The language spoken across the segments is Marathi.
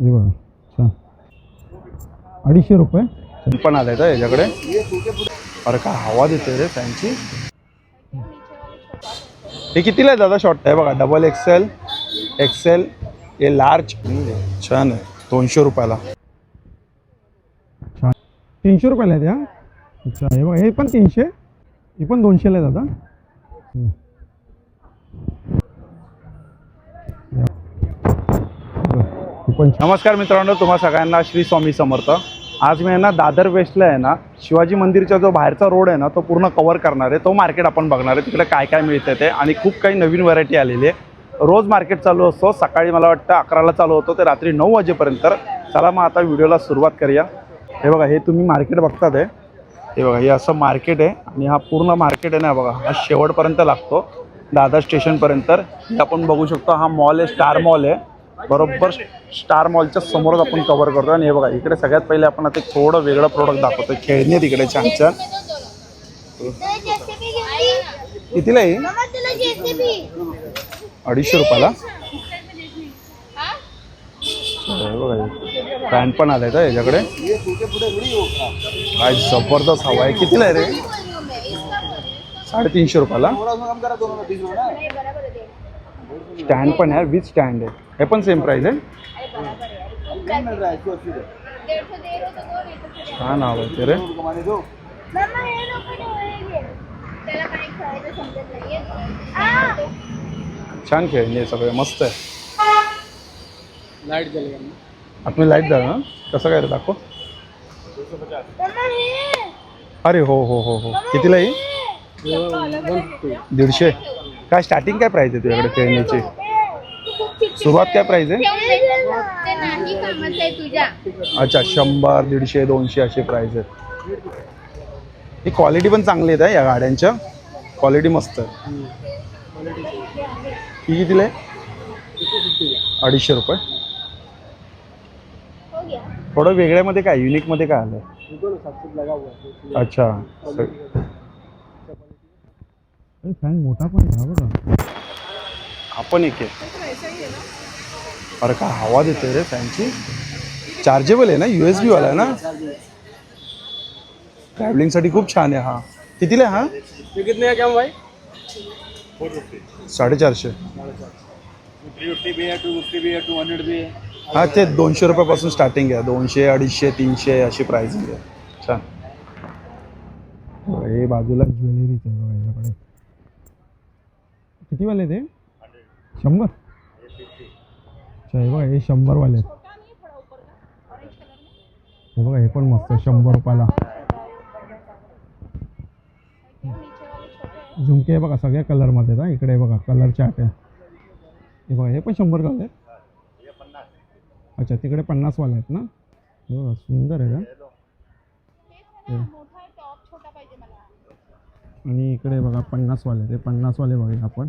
हे बघा छान. अडीचशे रुपये? पण आलंय का याच्याकडे. अरे काय हवा देते रे फॅनची. हे कितीला आहे दादा शॉर्ट आहे बघा डबल एक्सेल एक्सेल हे लार्ज छान आहे. दोनशे रुपयाला. छान. तीनशे रुपयाला आहेत या? अच्छा हे बघा हे पण तीनशे? हे पण दोनशेला आहे दादा. हे पण नमस्कार मित्रांनो तुम्हा सगळ्यांना श्री स्वामी समर्थ. आज मी आहे ना दादर वेस्टला आहे ना शिवाजी मंदिरचा जो बाहेरचा रोड आहे ना तो पूर्ण कवर करणार आहे. तो मार्केट आपण बघणार आहे. तिकडे काय काय मिळतं ते. आणि खूप काही नवीन व्हरायटी आलेली आहे. रोज मार्केट चालू असतो. सकाळी मला वाटतं अकराला चालू होतो ते रात्री नऊ वाजेपर्यंत. तर चला मग आता व्हिडिओला सुरुवात करूया. हे बघा हे तुम्ही मार्केट बघतात आहे हे बघा हे असं मार्केट आहे. आणि हा पूर्ण मार्केट आहे ना बघा हा शेवटपर्यंत लागतो. दादर स्टेशनपर्यंत हे आपण बघू शकतो हा मॉल आहे स्टार मॉल आहे. बरोबर स्टार मॉलच्या समोरच आपण कव्हर करतो आणि हे बघा इकडे सगळ्यात पहिले आपण आता थोडं वेगळं प्रोडक्ट दाखवतो खेळणी तिकडे छान छान कितीला अडीचशे रुपयाला. बघा पॅन्ट पण आलाय का याच्याकडे. काय जबरदस्त हवा आहे. कितीला आहे रे? साडेतीनशे रुपयाला. स्टँड पण आहे विथ स्टँड आहे. हे पण सेम प्राइस आहे. छान हवं आहे ते रे हे! छान खेळणी आहे सगळे मस्त आहे. आतमध्ये लाइट झालं ना कसं काय रे दाखव. मम्मा हे! अरे हो हो हो हो. कितीला येईल दीडशे. काय स्टार्टिंग काय प्राईस आहे तुझ्याकडे खेळण्याची सुरुवात काय प्राईस आहे? ते नाही कामाचं आहे तुझ्या. अच्छा शंभर दीडशे दोनशे असे प्राईस आहेत. ही क्वालिटी पण चांगली आहेत हा या गाड्यांच्या. क्वालिटी मस्त. आहे ही कितीला आहे? अडीचशे रुपये. हो गया थोडं वेगळ्यामध्ये काय युनिकमध्ये काय आलं अच्छा. फॅन मोठा पण आहे बघा. आपण एक आहे. अरे काय हवा देते रे फॅनची? चार्जेबल आहे ना? यू एस वाला आहे ना? ट्रॅव्हलिंगसाठी खूप छान आहे हा. कितीला आहे हा? कितने का क्या भाई? साडेचारशे. थ्री फिफ्टी भी है टू फिफ्टी भी है टू हंड्रेड भी है हा ते दोनशे रुपयापासून स्टार्टिंग आहे. दोनशे अडीचशे तीनशे अशी प्राईसिंग आहे. छान. हे बाजूला ज्वेलरीच आहे बघा याच्याकडे. किती वाले ते? शंभर? अच्छा हे बघा हे शंभरवाले आहेत. हे बघा हे पण मस्त आहे शंभर रुपयाला. झुमके बघा सगळ्या कलरमध्ये आहेत इकडे बघा कलर चार्ट आहे. हे बघा हे पण शंभर वाले आहेत. अच्छा तिकडे पन्नासवाले आहेत ना? बघा सुंदर आहे का? आणि इकडे बघा पन्नासवाले ते पन्नासवाले बघा आपण.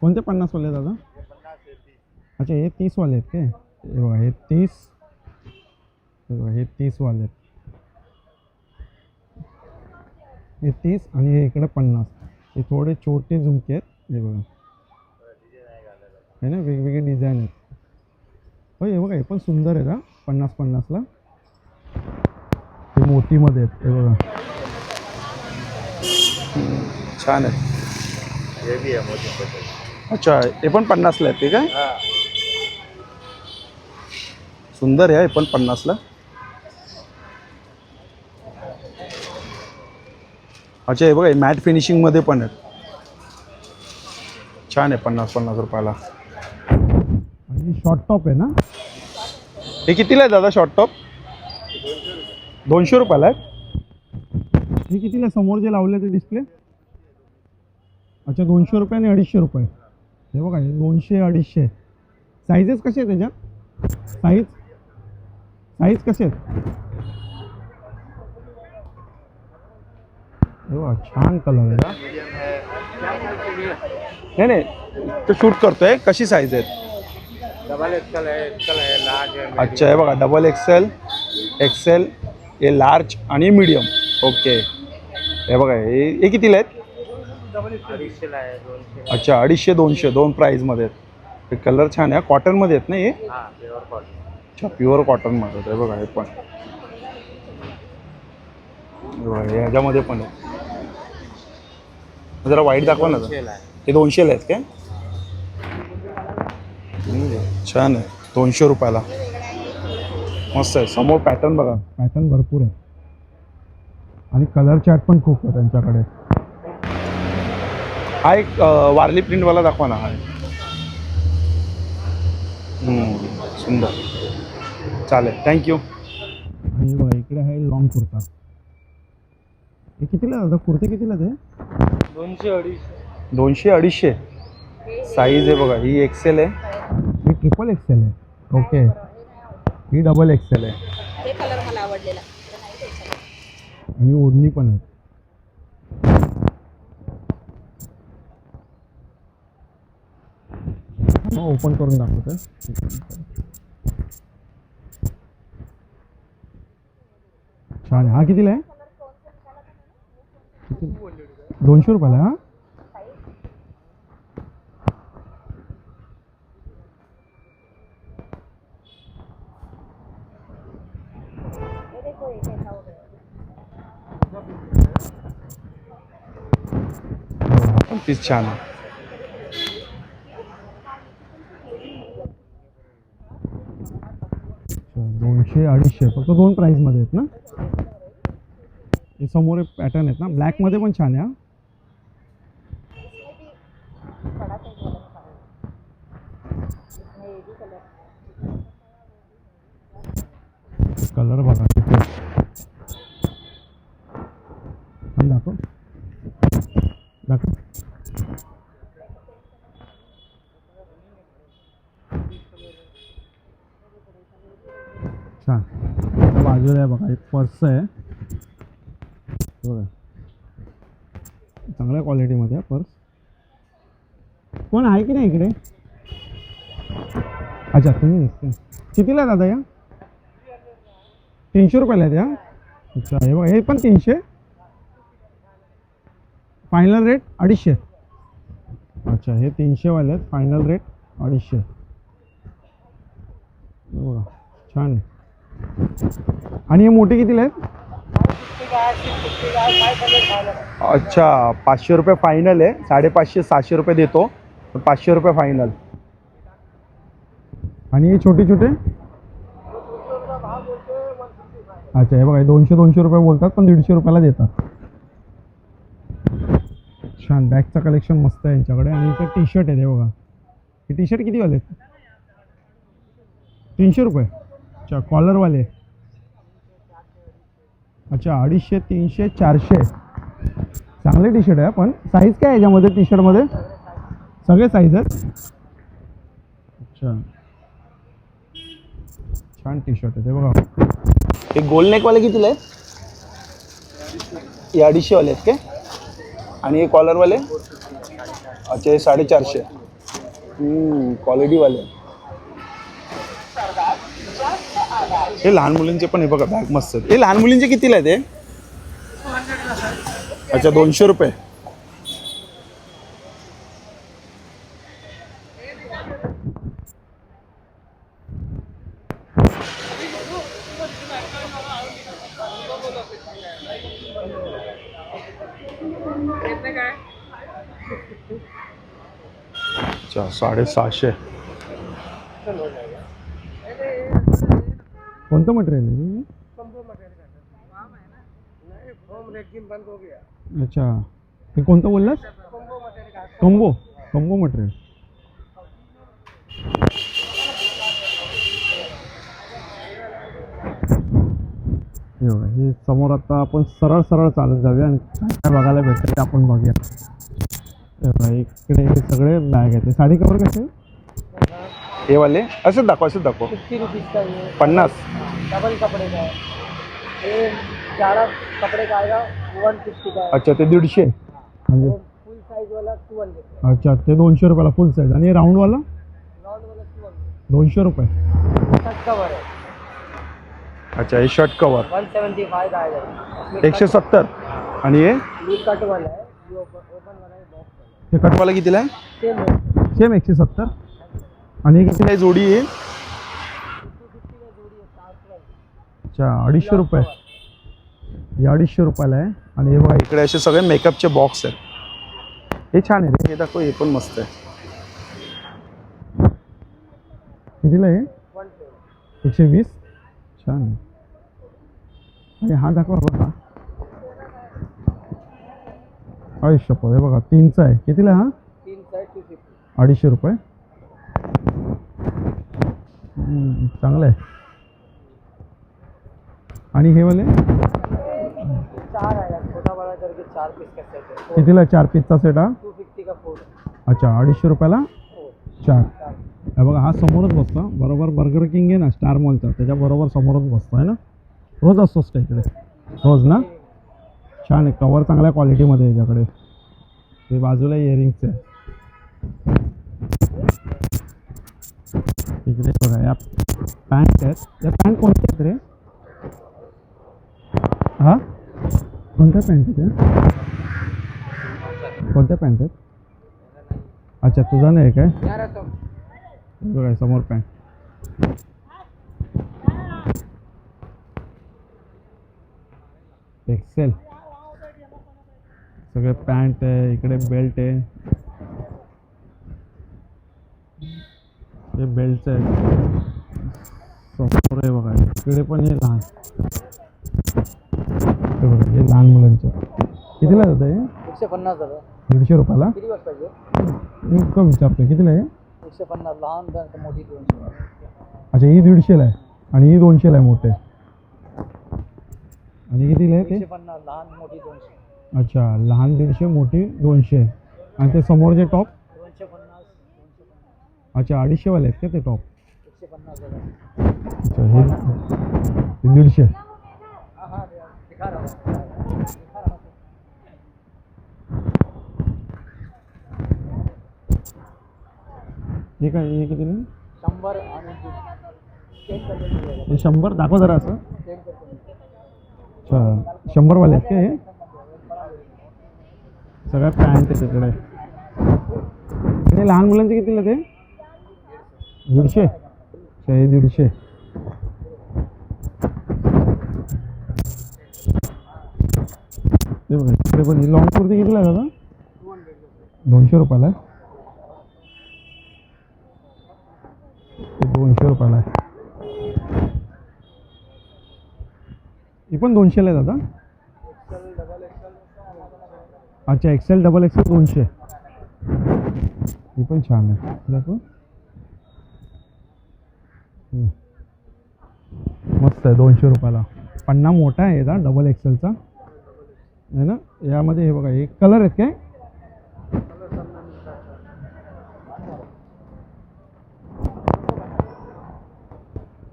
कोणते पन्नासवाले दादा? अच्छा हे तीसवाले आहेत काय? हे बघा हे तीस हे बघा हे तीसवाले आहेत हे। तीस आणि हे इकडे पन्नास। हे थोडे छोटे झुमके आहेत हे बघा हे ना वेगवेगळे डिझाईन आहेत। हो हे बघा हे पण सुंदर आहे का पन्नास पन्नासला. हे मोतीमध्ये आहेत हे बघा. छान आहे. अच्छा हे पण पन्नासला आहेत ते काय सुंदर आहे पण पन्नासला. अच्छा हे बघा मॅट फिनिशिंगमध्ये पण आहेत. छान आहे पन्नास पन्नास रुपयाला. आणि शॉर्ट टॉप आहे ना? हे कितीला आहे दादा शॉर्ट टॉप दोनशे रुपयाला आहे हे कितीला समोर जे लावले ते डिस्प्ले अच्छा दोनशे रुपये आणि अडीचशे रुपये. हे बघा हे दोनशे अडीचशे. साईजेस कसे आहेत त्याच्यात? साईज साईज कसे छान कलर आहे नाही नाही तो शूट करतोय. कशी साईज आहेत? डबल एक्सल है एक्सल है लार्ज है अच्छा हे बघा डबल एक्सेल एक्सेल हे लार्ज आणि मीडियम ओके हे बघा हे कितीला आहेत? आहे अच्छा अडीचशे दोनशे दोन प्राईजमध्ये आहेत. कलर छान आहे कॉटनमध्ये आहेत ना हे? अच्छा प्युअर कॉटनमध्ये आहे बघा हे पण. ह्याच्यामध्ये पण आहे. जरा वाईट दाखवा ना. हे दोनशेला आहेत काय? छान आहे. दोनशे रुपयाला. मस्त आहे. समोर पॅटर्न बघा. पॅटर्न भरपूर आहे. आणि कलर चार्ट पण खूप आहे त्यांच्याकडे. हा एक वारली प्रिंटवाला दाखवा ना हा. सुंदर. चालेल. थँक्यू आणि बघा इकडे आहे लॉंग कुर्ता. हे कितीला? दादा कुर्ते कितीला ते? दोनशे अडीचशे. साईज आहे बघा ही एक्सेल आहे. ही ट्रिपल एक्सेल आहे. ओके ही डबल एक्सेल आहे. हे कलर मला आवडलेला आणि ओढणी पण आहे. ओपन करून दाखवते छान आहे. हा कितीला आहे? किती? दोनशे रुपयाला आहे, हा? पण पीस छान आहे अच्छा, दोनशे अडीचशे फक्त दोन प्राईजमध्ये आहेत ना? हे समोर पॅटर्न आहेत ना? ब्लॅकमध्ये पण छान आहे कलर बघा किती. दाखव. दाखव. छान बाजूला आहे बघा एक पर्स आहे. बघा. चांगल्या क्वालिटीमध्ये आहे पर्स. कोण आहे की नाही इकडे? अच्छा तुम्ही कितीला दादा या? तीनशे रुपयाला आहेत या? अच्छा हे बघा हे पण तीनशे. फायनल रेट अडीचशे. अच्छा हे तीनशेवाले आहेत. फायनल रेट अडीचशे. बघा छान आहे. आणि हे मोठे कितीला आहेत? अच्छा पाचशे रुपये फायनल आहे. साडेपाचशे सहाशे रुपये देतो. पाचशे रुपये फायनल आणि हे छोटे छोटे? अच्छा हे बघा दोनशे दोनशे रुपये बोलतात पण दीडशे रुपयाला देतात. छान बॅगचं कलेक्शन मस्त आहे यांच्याकडे. आणि इथं टी शर्ट आहे ते बघा. हे टी शर्ट किती वाले आहेत? तीनशे रुपये. अच्छा कॉलरवाले? अच्छा अडीचशे तीनशे चारशे. चांगले टी शर्ट आहे पण साईज काय आहे याच्यामध्ये टी शर्टमध्ये सगळे साईज आहेत. अच्छा. छान टी शर्ट आहे ते बघा. हे गोल नेकवाले कितीला आहेत हे अडीचशेवाले आहेत काय? आणि हे कॉलरवाले अच्छा हे साडेचारशे. क्वालिटीवाले हे लहान मुलींचे पण हे बघा बॅग मस्त आहेत. हे लहान मुलींचे कितीला आहे ते अच्छा दोनशे रुपये. अच्छा साडेसहाशे. कोणतं मटेरियल आहे? अच्छा. हे कोणतं बोललास? कंबो कंबो मटेरियल हे समोर आता आपण सरळ सरळ चालत जाऊया आणि काय बघायला भेटतं ते आपण बघूया. इकडे हे सगळे बॅग आहेत. साडी कवर कसे हे वाले? असेच दाखव असेच दाखव. फिफ्टी रुपीज़ का ये? पन्नास. डबल कपड़े का? है ये ग्यारह कपड़े का आएगा वन फिफ्टी का है. अच्छा ते दीडशे. म्हणजे? फुल साइज वाला टू हंड्रेड अच्छा ते दोनशे रुपयाला फुल साईज आणि राऊंडवाला राउंड वाला टू हंड्रेड दोनशे रुपये. शर्ट कवर है अच्छा हे shirt cover one seventy five का आएगा. एकशे सत्तर. आणि हे? ये कट वाला है ये ओपन ओपन वाला है बॉक्स वाला हे कटवाला कितीला आहे? सेम है सेम एकशे सत्तर. आणि किती आहे जोडी आहे? अच्छा अडीचशे रुपये. हे अडीचशे रुपयाला आहे. आणि हे बघा इकडे असे सगळे मेकअपचे बॉक्स आहेत. हे छान आहे. हे दाखव हे पण मस्त आहे. कितीला आहे एकशे वीस. छान आहे. आणि हा दाखवा बघा. अडीचशे रुपये हे बघा तीनचा आहे. कितीला हा? अडीचशे रुपये. चांगलं आहे. आणि हे वाले? चार कितीला चार पीसचा सेट हा? अच्छा अडीचशे रुपयाला चार. हे बघा हा समोरच बसतो बरोबर बर्गर किंग आहे ना स्टार मॉलचा त्याच्या बरोबर समोरच बसतो आहे ना? रोज असतोच का इकडे? रोज ना? छान आहे. कवर चांगल्या क्वालिटीमध्ये याच्याकडे. ते बाजूला इयरिंगचे आहे. इकडे बघा या पॅन्ट आहेत. या पॅन्ट कोणत्या आहेत रे? हा? कोणत्या पॅन्ट आहेत कोणत्या पॅन्ट आहेत? अच्छा तुझा नाही काय? बघा समोर पॅन्ट एक्सेल सगळे पॅन्ट आहे इकडे बेल्ट आहे. हे बेल्ट आहे समोर आहे बघा इकडे पण हे लहान. हे बघा हे लहान मुलांचं. कितीला जातं हे? एकशे पन्नास दादा दीडशे रुपयाला? किती वाजता पाहिजे? मी विचारतोय कितीला आहे? एकशे पन्नास लहान मोठी दोनशे. अच्छा ही दीडशेला आहे. आणि ही दोनशेला आहे मोठे. आणि कितीला आहे ते? एकशे पन्नास लहान मोठी दोनशे. अच्छा लहान दीडशे मोठी दोनशे. आणि ते समोरचे टॉप दोनशे पन्नास दोनशे पन्नास अच्छा अडीचशेवाले आहेत का ते टॉप अच्छा हे दीडशे. हाँ काय हे आहे? शंभर हे शंभर? दाखव जरा असं. अच्छा शंभरवाले आहेत का हे? सगळ्या पॅन्ट आहे तिकडे. लहान मुलांचे कितीला ते? दीडशे? शाही दीडशे. ते बघा इकडे पण लॉंग कुर्ती कितीला आहे दादा? दोनशे रुपयाला आहे. दोनशे रुपयाला आहे. ही पण दोनशेला आहे दादा? अच्छा एक्सेल डबल एक्सेल दोनशे. ही पण छान आहे. दाखव. मस्त आहे दोनशे रुपयाला. पन्ना मोठा आहे याचा डबल एक्सेलचा आहे ना? यामध्ये हे बघा हे कलर आहेत काय?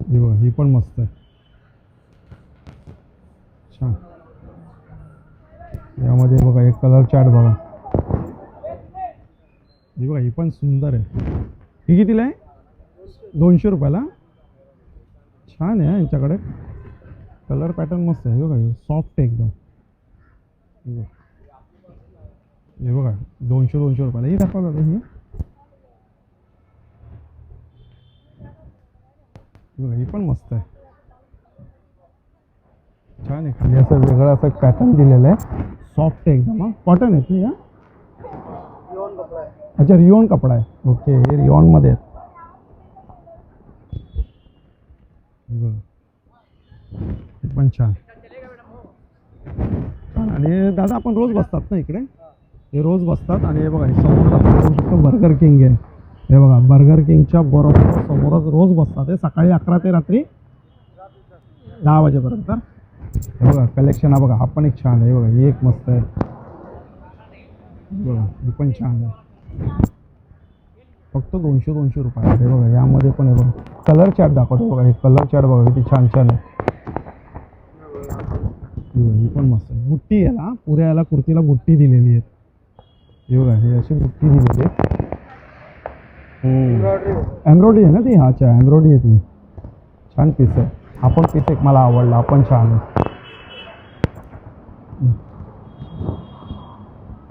ही बघा ही पण मस्त आहे. छान. यामध्ये बघा एक कलर चार्ट बघा. ही बघा ही पण सुंदर आहे. ही कितीला आहे? दोनशे रुपयाला? छान आहे यांच्याकडे. कलर पॅटर्न मस्त आहे हे बघा सॉफ्ट आहे एकदम. हे बघा. दोनशे दोनशे रुपयाला. ही दाखवा दादा ही. बघा ही पण मस्त आहे. छान आहे. खाली असं वेगळं असं पॅटर्न दिलेलं आहे. सॉफ्ट आहे एकदम हां. कॉटन आहे हा कपड़ा है अच्छा रिओन कपडा आहे. ओके हे रिओनमध्ये आहेत. हे बघा. पण छान. छान. आणि दादा आपण रोज बसतात ना इकडे? हे रोज बसतात आणि हे बघा हे समोर आपण बघू शकतो बर्गर किंग आहे. हे बघा बर्गर किंगच्या बरोबर समोरच रोज बसतात. हे सकाळी अकरा ते रात्री दहा वाजेपर्यंत. हे बघा कलेक्शन हा बघा हा पण एक छान आहे. हे बघा एक मस्त आहे. बघा हे पण छान आहे. फक्त दोनशे दोनशे रुपये हे बघा यामध्ये पण आहे बघा. कलर चार्ट दाखवतो बघा. हे कलर चार्ट बघा किती छान छान आहे. ही पण मस्त आहे. बुट्टी याला पुऱ्या याला कुर्तीला बुट्टी दिलेली आहे हे बघा हे अशी बुट्टी दिलेली आहे एम्ब्रॉयडरी आहे ना ती? हा अच्छा एम्ब्रॉयडरी आहे ती. छान पीस आहे. आपण पीस एक मला आवडला. आपण पण छान आहे.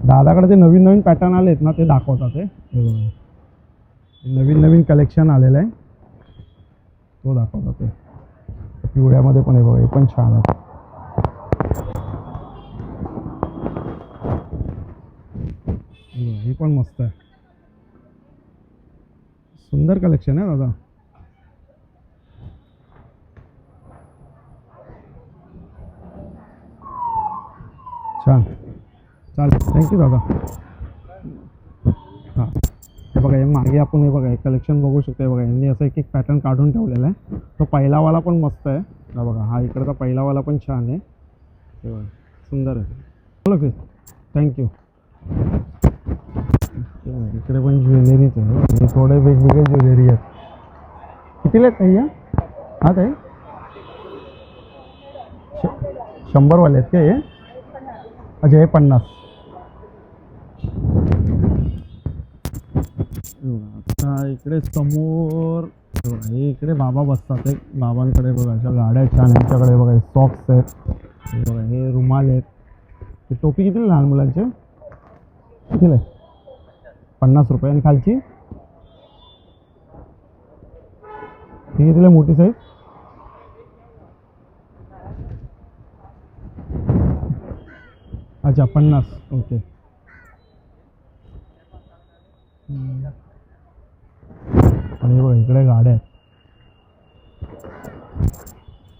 दादाकडे ते नवीन नवीन पॅटर्न आलेत ना ते दाखवतात ते. हे बघा. नवीन नवीन कलेक्शन आलेलं आहे. तो दाखवला ते पिवळ्यामध्ये पण आहे बघा हे पण छान आहे. हे हे पण मस्त आहे. सुंदर कलेक्शन आहे दादा. छान. चालेल. थँक्यू दादा. हां. हे बघा हे मागे आपण हे बघा हे कलेक्शन बघू शकतो हे बघा यांनी असं एक एक पॅटर्न काढून ठेवलेला आहे. तो पहिलावाला पण मस्त आहे. हा बघा हा इकडचा पहिलावाला पण छान आहे. हे बघा सुंदर आहे. चलो फिर. थँक्यू इकडे पण ज्वेलरीच आहे. थोडे वेगवेगळे ज्वेलरी आहेत. कितीला आहेत ताई या? हा ताई? श- शंभरवाले आहेत का हे? अच्छा हे पन्नास. बघा, आता इकडे समोर हे हे इकडे बाबा बसतात. एक बाबांकडे बघा अशा गाड्या आहेत छान. यांच्याकडे बघा सॉक्स आहेत. हे बघा हे रुमाल आहेत. हे टोपी किती लहान मुलांचे? किती आहे? पन्नास रुपये. आणि खालची? ही कितीला आहे मोठी साईज अच्छा पन्नास. ओके आणि हे बघा इकडे गाड्या आहेत.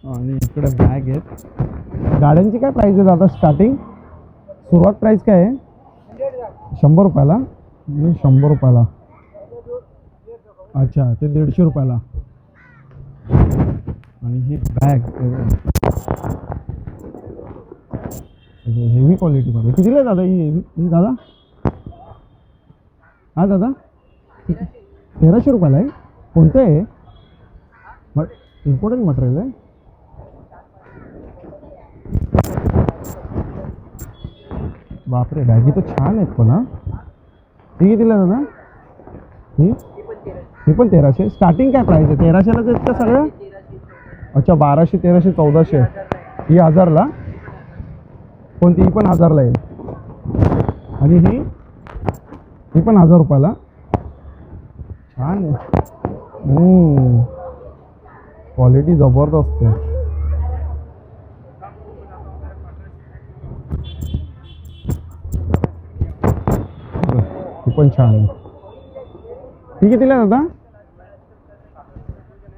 आणि इकडे बॅग आहेत. गाड्यांची काय प्राईस आहे दादा स्टार्टिंग सुरुवात प्राईस काय आहे? शंभर रुपयाला. शंभर रुपयाला. अच्छा ते दीडशे रुपयाला. आणि ही बॅग हेवी क्वालिटीमध्ये कितीला आहे दादा ही? हेवी दादा? हा दादा? तेराशे रुपयाला आहे. कोणतं? आहे मट इम्पॉर्टंट मटेरियल आहे. बापरे बॅगी तर छान आहेत पण हा. ही कितीला आहे दादा? ही? ही पण तेराशे. स्टार्टिंग काय प्राईस आहे? तेराशेलाच आहेत का सगळ्या अच्छा बाराशे तेराशे चौदाशे. ही हजारला? कोणती ही पण हजारला येईल आणि ही? ही पण हजार रुपयाला. छान आहे. क्वालिटी जबरदस्त आहे. पण छान आहे. ती कितीला आहे दादा?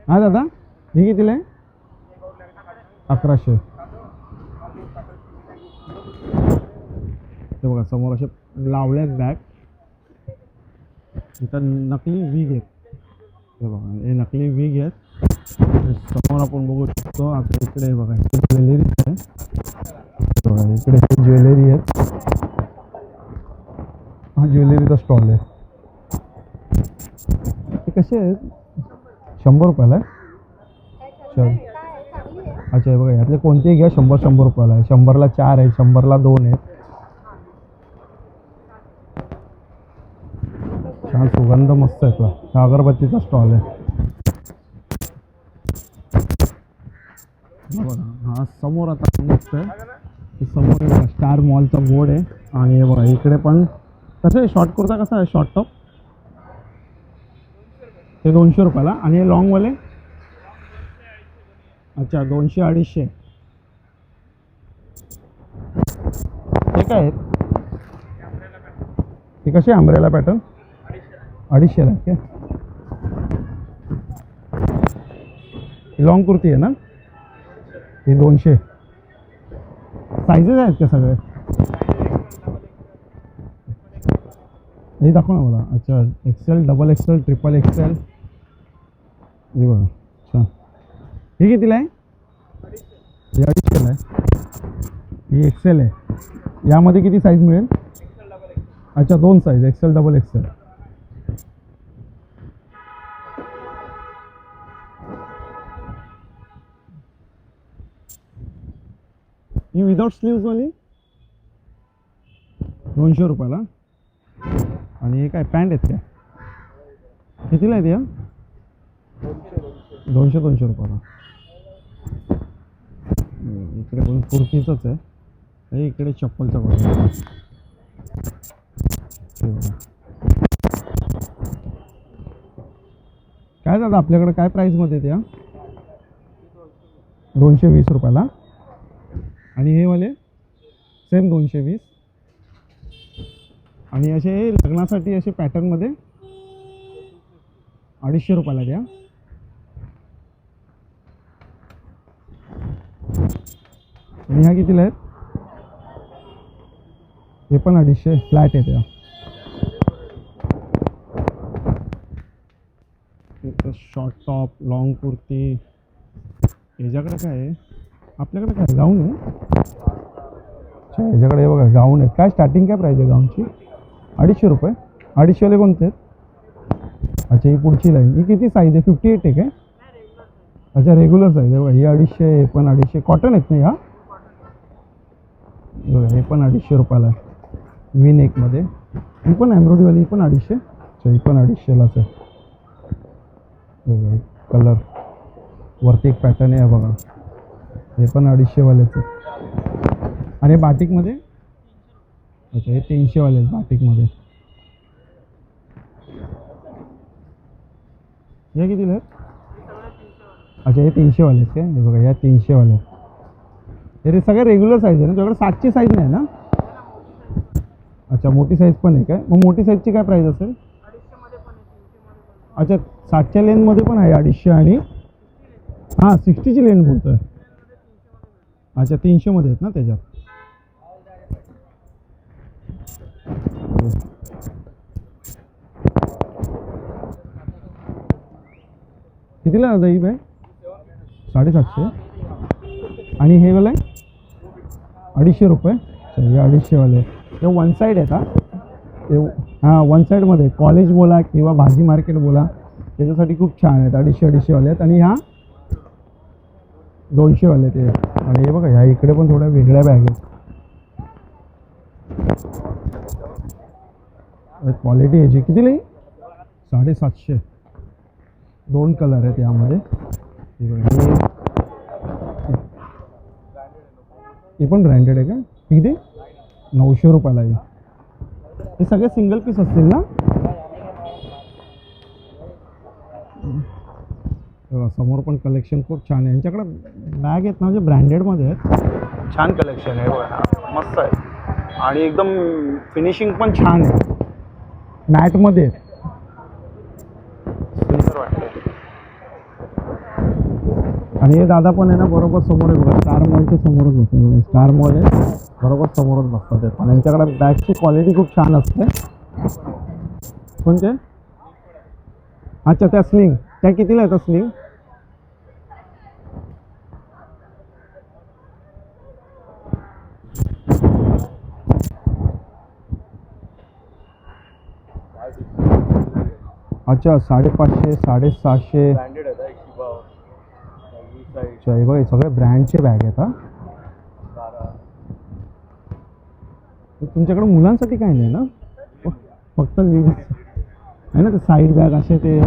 हा दादा? ही कितीला आहे? अकराशे. ते बघा समोर असे लावल्यात बॅग इथं नकली वीग आहेत. हे बघा हे नकली वीग आहेत. समोर आपण बघू शकतो आता इकडे हे बघा ज्वेलरी आहे. बघा इकडे ज्वेलरी आहेत. हा ज्वेलरीचा स्टॉल आहे. ते कसे आहेत? शंभर रुपयाला आहे? चल अच्छा हे बघा यातले कोणतेही घ्या शंभर शंभर रुपयाला आहे. शंभरला चार आहे शंभरला दोन आहेत. गंध मस्त येतो हा अगरबत्तीचा स्टॉल आहे. हा समोर आता मस्त आहे. समोर स्टार मॉलचा बोर्ड आहे. आणि हे बघा इकडे पण. कसं आहे शॉर्ट कुर्ता कसा आहे? शॉर्ट टॉप ते दोनशे रुपयाला. आणि हे लॉंगवाले अच्छा दोनशे अडीचशे. हे काय आहेत? हे कसे आंब्रेला पॅटर्न अडीचशेला आहे का लॉंग कुर्ती आहे ना? ही दोनशे. सायझेस आहेत का सगळे? हे दाखव ना मला. अच्छा XL double XL triple XL हे बघा. अच्छा. हे कितीला आहे? हे अडीचशेला आहे. ही एक्सेल आहे. यामध्ये किती साईज मिळेल? अच्छा दोन साईज एक्सेल डबल एक्सेल ही विदाउट स्लीव्सवाली दोनशे रुपयाला. आणि हे काय पॅन्ट आहेत काय? कितीला आहेत या? दोनशे दोनशे रुपयाला. इकडे पण कुर्तीचंच आहे. हे इकडे चप्पलचा बघा. काय दादा आपल्याकडे काय प्राईसमध्ये त्या दोनशे वीस रुपयाला. आणि हे वाले सेम दोनशे वीस. आणि असे लग्नासाठी असे पॅटर्नमध्ये अडीचशे रुपयाला द्या. आणि ह्या कितीला आहेत? हे पण अडीचशे फ्लॅट आहे त्या. Short top long kurti. ह्याच्याकडे काय आहे? आपल्याकडे काय गाऊन आहे? अच्छा याच्याकडे बघा गाऊन आहेत काय स्टार्टिंग काय प्राईज आहे गाऊनची? अडीचशे रुपये. अडीचशेवाले कोणते आहेत? अच्छा ही पुढची लाईन ही किती साईज आहे? फिफ्टी एट आहे काय? अच्छा रेग्युलर साईज आहे. बघा ही अडीचशे हे पण अडीचशे. कॉटन आहेत ना ह्या बघा हे पण अडीचशे रुपयाला आहे. वी ही पण एम्ब्रॉयडरीवाली ही पण अडीचशे? अच्छा ही पण अडीचशेलाच आहे. बघा कलर वरती एक पॅटर्न आहे बघा. हे पण अडीचशेवाल्याचं. आहे आणि बाटिकमध्ये? अच्छा हे तीनशेवाले आहेत बाटिकमध्ये. हे कितीला? आहेत अच्छा हे तीनशेवाले आहेत काय? हे बघा या तीनशेवाले हे रे सगळे रेग्युलर साईज आहे ना? तुझ्याकडे सातशे साईज नाही ना? अच्छा मोठी साईज पण आहे काय? मग मोठी साईजची काय प्राईज असेल? अच्छा सातच्या लेनमध्ये पण आहे अडीचशे आणि हां सिक्स्टीची लेन बोलतो आहे अच्छा तीनशेमध्ये आहेत ना त्याच्यात? कितीला दादा ही बॅग? साडेसातशे. आणि हे वाला? आहे अडीचशे रुपये. हे अडीचशेवाले हे वन साईड आहेत हा? ते हां वन साईडमध्ये कॉलेज बोला किंवा भाजी मार्केट बोला त्याच्यासाठी खूप छान आहेत. अडीचशे अडीचशेवाले आहेत. आणि ह्या दोनशेवाले ते. आणि हे बघा ह्या इकडे पण थोड्या वेगळ्या बॅग आहेत. क्वालिटी याची किती नाही साडेसातशे. दोन कलर आहेत यामध्ये. हे पण ब्रँडेड आहे का? किती? नऊशे रुपयाला आहे. हे सगळे सिंगल पीस असतील ना हे बघा, समोर पण कलेक्शन खूप छान आहे. यांच्याकडे बॅग आहेत ना म्हणजे ब्रँडेडमध्ये आहेत? छान कलेक्शन आहे बघा. मस्त आहे. आणि एकदम फिनिशिंग पण छान आहे. मॅटमध्ये आहेत सुंदर वाटतं आणि हे दादा पण आहे ना बरोबर समोर आहे बघा स्टार मॉलच्या समोरच बसते बघा. स्टार मॉल आहे. बरोबर समोरच बसतात पण यांच्याकडे बॅगची क्वालिटी खूप छान असते. कोणते? अच्छा त्या स्लिंग त्या कितीला येतात स्लिंग अच्छा साडेपाचशे साडेसहाशे. अच्छा हे बघा सगळे ब्रँडचे बॅग आहेत हा. तुमच्याकडे मुलांसाठी काही नाही ना? फक्त लेडीज आहे ना ते साईड बॅग असे ते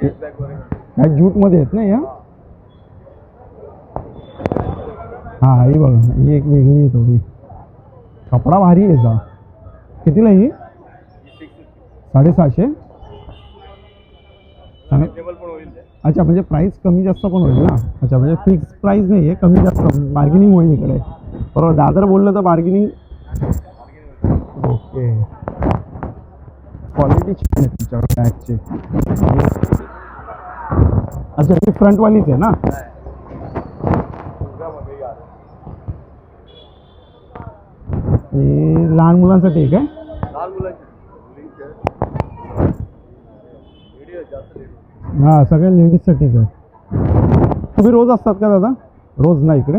नाही ज्यूटमध्ये आहेत ना या? हां ही बघा ही एक वेगळी आहे थोडी. कपडा भारी आहे याचा. कितीला ही? साडेसहाशे? अच्छा म्हणजे प्राईस कमी जास्त पण होईल ना? अच्छा म्हणजे फिक्स प्राईस नाही आहे कमी जास्त. बार्गेनिंग होईल इकडे. बरोबर दादर बोललं तर बार्गेनिंग ओके क्वालिटी छान आहे तुमच्याकडे बॅगची अच्छा ही फ्रंटवालीच आहे ना? हे लहान मुलांसाठी आहे काय? हा हां सगळ्या लेडीजसाठीच आहे. तुम्ही रोज असतात का दादा? रोज ना इकडे?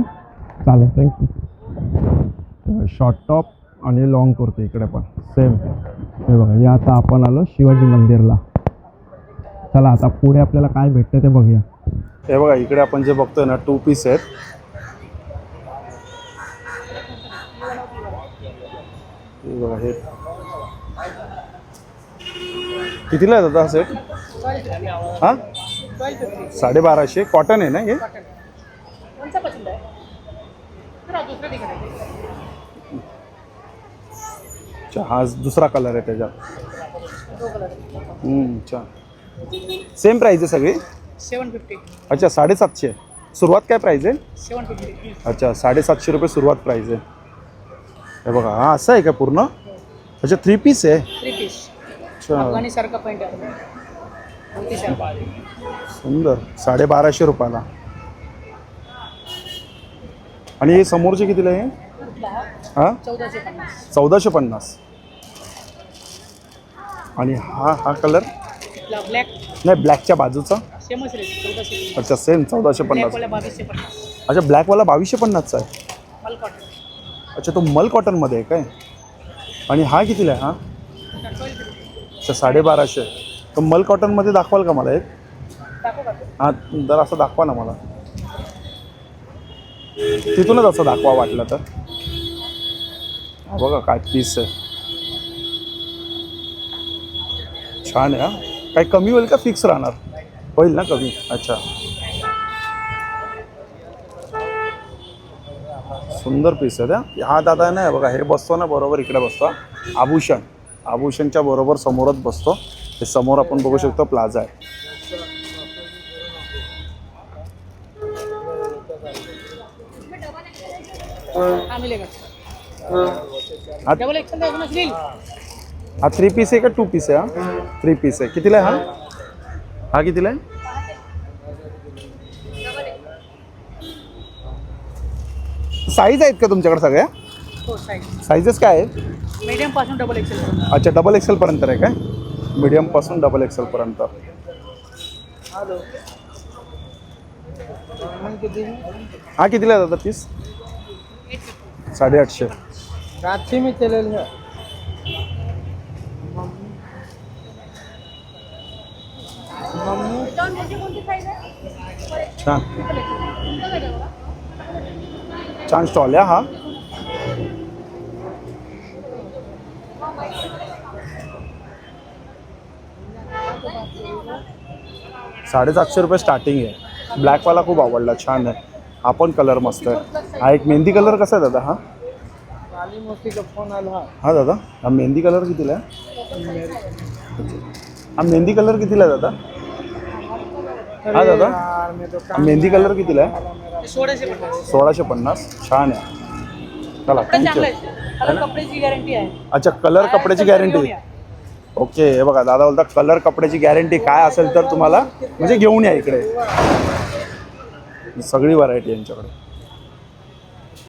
चालेल थँक्यू शॉर्ट टॉप आणि लॉंग कुर्ती इकडे पण. सेम हे बघा या आता आपण आलो शिवाजी मंदिरला. चला आता पुढे आपल्याला काय भेटतं ते बघूया. हे बघा इकडे आपण जे बघतोय ना टू पीस आहेत. हे बघा हे. कितीला आहे दादा सेट हां? साडेबाराशे. कॉटन आहे ना हे? अच्छा हा दुसरा कलर आहे त्याच्यात. अच्छा. सेम प्राईज आहे सगळी? Seven fifty. अच्छा साडेसातशे. सुरुवात काय प्राईज आहे? Seven fifty. अच्छा साडेसातशे रुपये सुरुवात प्राईज आहे. हे बघा हा असं आहे का पूर्ण? अच्छा थ्री पीस आहे. थ्री पीस अच्छा. मोतीसारखा सुंदर. साडेबाराशे रुपयाला. आणि हे समोरचे कितीला आहे? हा? चौदाशे पन्नास. आणि हा हा कलर ब्लॅक नाही ब्लॅकच्या बाजूचा? अच्छा सेम चौदाशे पन्नास. अच्छा ब्लॅकवाला बावीसशे पन्नासचा आहे? अच्छा तो मल कॉटनमध्ये आहे काय? आणि हा कितीला आहे हा? अच्छा साडेबाराशे तो मल कॉटनमध्ये दाखवाल का मला एक? हा जर असं दाखवा ना मला. तिथूनच असं दाखवा वाटलं तर. बघा काय पीस आहे. छान आहे हा? काही कमी होईल का फिक्स राहणार? होईल ना कमी? अच्छा. सुंदर पीस आहे त्या हा दादा नाही बघा हे बसतो ना बरोबर इकडे बसतो आभूषण. आभूषणच्या बरोबर समोरच बसतो. हे समोर आपण बघू शकतो प्लाझा आहे. हा. हा. हा थ्री पीस आहे का टू पीस आहे हा? थ्री पीस आहे. कितीला आहे हा? हा कितीला आहे? साईज आहेत का तुमच्याकडे सगळ्या? हो साईज साईजेस काय आहेत? मीडियमपासून डबल एक्सेल अच्छा डबल एक्सेल पर्यंत आहे काय? मीडियमपासून डबल एक्सेल पर्यंत. हा कितीला आहे दादा पीस साडेआठशे. रात्री में चलेल छान. छान स्टॉल आहे हा. साडेसातशे रुपये स्टार्टिंग आहे. ब्लॅकवाला खूप आवडला छान आहे. हा पण कलर मस्त आहे. हा एक मेहंदी कलर कसा आहे दादा हा? काली मोती का फोन आला हा. दादा. हा मेहंदी कलर कितीला आहे? हा मेहंदी कलर कितीला आहे दादा? हा दादा. हा मेहंदी कलर कितीला आहे? सोळाशे पन्नास. सोळाशे पन्नास. छान आहे. चला कपडे थँक्यू चांगलं आहे कलर कपड्याची गॅरंटी आहे. अच्छा कलर कपड्याची गॅरंटी ओके हे बघा दादा बोलता कलर कपड्याची गॅरंटी काय असेल तर तुम्हाला म्हणजे घेऊन या इकडे. सगळी व्हरायटी यांच्याकडे.